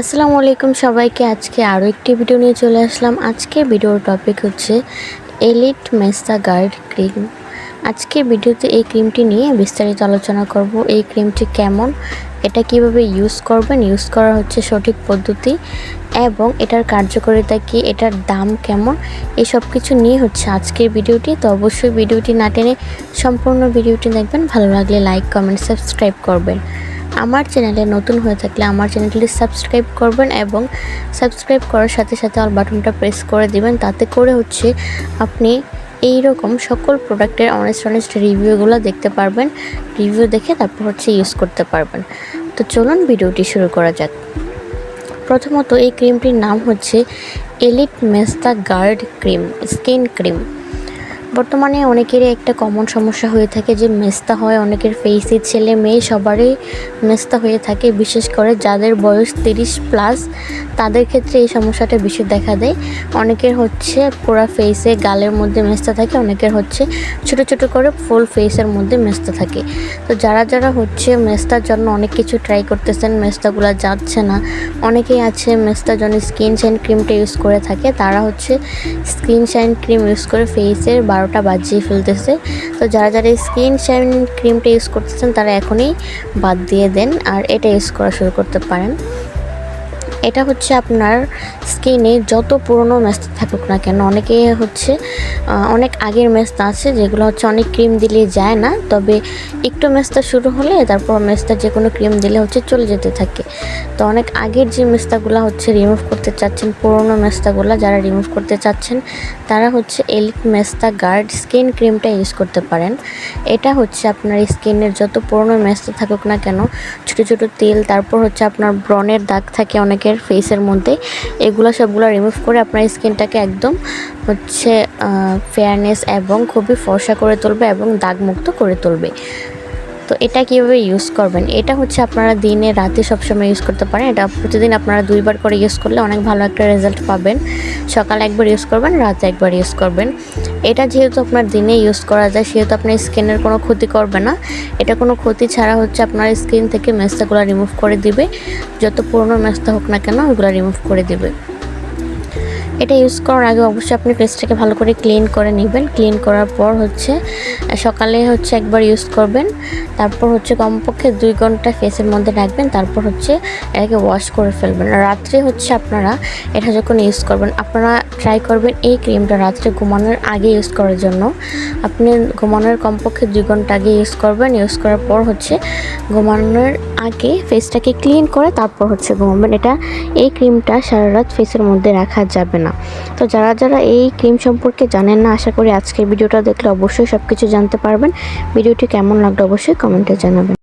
আসসালামু আলাইকুম সবাইকে। আজকে আরও একটি ভিডিও নিয়ে চলে আসলাম। আজকে ভিডিওর টপিক হচ্ছে এলিট মেস্তা গার্ড ক্রিম আজকে ভিডিওতে এই ক্রিমটি নিয়ে বিস্তারিত আলোচনা করব। এই ক্রিমটি কেমন, এটা কীভাবে ইউজ করবেন ইউজ করা হচ্ছে সঠিক পদ্ধতি এবং এটার কার্যকারিতা কি, এটার দাম কেমন, এই সব কিছু নিয়ে হচ্ছে আজকের ভিডিওটি তো অবশ্যই ভিডিওটি না টেনে সম্পূর্ণ ভিডিওটি দেখবেন। ভালো লাগলে লাইক কমেন্ট সাবস্ক্রাইব করবেন। আমার চ্যানেলে নতুন হয়ে থাকলে আমার চ্যানেলটি সাবস্ক্রাইব করবেন এবং সাবস্ক্রাইব করার সাথে সাথে অল বাটনটা প্রেস করে দিবেন। তাতে করে হচ্ছে আপনি এই রকম সকল প্রোডাক্টের অনেস্ট অনেস্ট রিভিউগুলো দেখতে পারবেন, রিভিউ দেখে তারপর হচ্ছে ইউজ করতে পারবেন। তো চলুন ভিডিওটি শুরু করা যাক। প্রথমত এই ক্রিমটির নাম হচ্ছে এলিট মেস্তা গার্ড ক্রিম স্কিন ক্রিম বর্তমানে অনেকেরই একটা কমন সমস্যা হয়ে থাকে যে মেস্তা হয়, অনেকের ফেসে ছেলে মেয়ে সবারই মেস্তা হয়ে থাকে, বিশেষ করে যাদের বয়স তিরিশ প্লাস তাদের ক্ষেত্রে এই সমস্যাটা বেশি দেখা দেয়। অনেকের হচ্ছে পুরো ফেসে গালের মধ্যে মেস্তা থাকে, অনেকের হচ্ছে ছোট ছোট করে ফুল ফেসের মধ্যে মেস্তা থাকে। তো যারা যারা হচ্ছে মেস্তার জন্য অনেক কিছু ট্রাই করতেছেন, মেস্তাগুলো যাচ্ছে না, অনেকেই আছে মেস্তার জন্য স্কিন শাইন ক্রিমটা ইউজ করে থাকে, তারা হচ্ছে স্কিন শাইন ক্রিম ইউজ করে ফেসের বারোটা বাজিয়ে ফেলতেছে। তো যারা যারা স্কিন শাইন ক্রিমটা ইউজ করতেছেন, তারা এখনই বাদ দিয়ে দেন আর এটা ইউজ করা শুরু করতে পারেন। এটা হচ্ছে আপনার স্কিনে যত পুরনো মেস্তা থাকুক না কেন, অনেকে হচ্ছে অনেক আগের মেস্তা আছে যেগুলো হচ্ছে অনেক ক্রিম দিলে যায় না, তবে একটু মেস্তা শুরু হলে তারপর মেস্তা যে কোনো ক্রিম দিলে হচ্ছে চলে যেতে থাকে। তো অনেক আগের যে মেস্তাগুলো হচ্ছে রিমুভ করতে চাচ্ছেন, পুরনো মেস্তাগুলো যারা রিমুভ করতে চাচ্ছেন, তারা হচ্ছে এলিট মেস্তা গার্ড স্কিন ক্রিমটা ইউজ করতে পারেন। এটা হচ্ছে আপনার স্কিনের যত পুরনো মেস্তা থাকুক না কেন, ছোটো ছোটো তেল, তারপর হচ্ছে আপনার ব্রনের দাগ থাকে অনেকের ফেসের মধ্যে। এগুলো সবগুলো রিমুভ করে আপনার স্কিনটাকে একদম হচ্ছে ফেয়ারনেস এবং খুবই ফর্সা করে তুলবে এবং দাগমুক্ত করে তুলবে। তো এটা কীভাবে ইউজ করবেন? এটা হচ্ছে আপনারা দিনে রাতে সবসময় ইউজ করতে পারেন। এটা প্রতিদিন আপনারা দুইবার করে ইউজ করলে অনেক ভালো একটা রেজাল্ট পাবেন। সকালে একবার ইউজ করবেন, রাতে একবার ইউজ করবেন। এটা যেহেতু আপনার দিনে ইউজ করা যায়, সেহেতু আপনার স্কিনের কোনো ক্ষতি করবে না। এটা কোনো ক্ষতি ছাড়া হচ্ছে আপনার স্কিন থেকে মেস্তাগুলো রিমুভ করে দিবে। যত পুরনো মেস্তা হোক না কেন, ওগুলো রিমুভ করে দিবে। এটা ইউজ করার আগে অবশ্যই আপনি ফেসটাকে ভালো করে ক্লিন করে নেবেন। ক্লিন করার পর হচ্ছে, সকালে হচ্ছে একবার ইউজ করবেন। তারপর হচ্ছে কমপক্ষে দুই ঘণ্টা ফেসের মধ্যে রাখবেন। তারপর হচ্ছে এটাকে ওয়াশ করে ফেলবেন। রাত্রে হচ্ছে আপনারা এটা যখন ইউজ করবেন, আপনারা ট্রাই করবেন এই ক্রিমটা রাত্রে ঘুমানোর আগে ইউজ করার জন্য। আপনি ঘুমানোর কমপক্ষে দুই ঘণ্টা আগে ইউজ করবেন। ইউজ করার পর হচ্ছে ঘুমানোর আগে ফেসটাকে ক্লিন করে তারপর হচ্ছে ঘুমাবেন। এটা এই ক্রিমটা সারা রাত ফেসের মধ্যে রাখা যাবে না। তো যারা যারা এই ক্রিম সম্পর্কে জানেন না, আশা করি আজকের ভিডিওটা দেখলে অবশ্যই সব কিছু জানতে পারবেন। ভিডিওটি কেমন লাগল অবশ্যই কমেন্টে জানাবেন।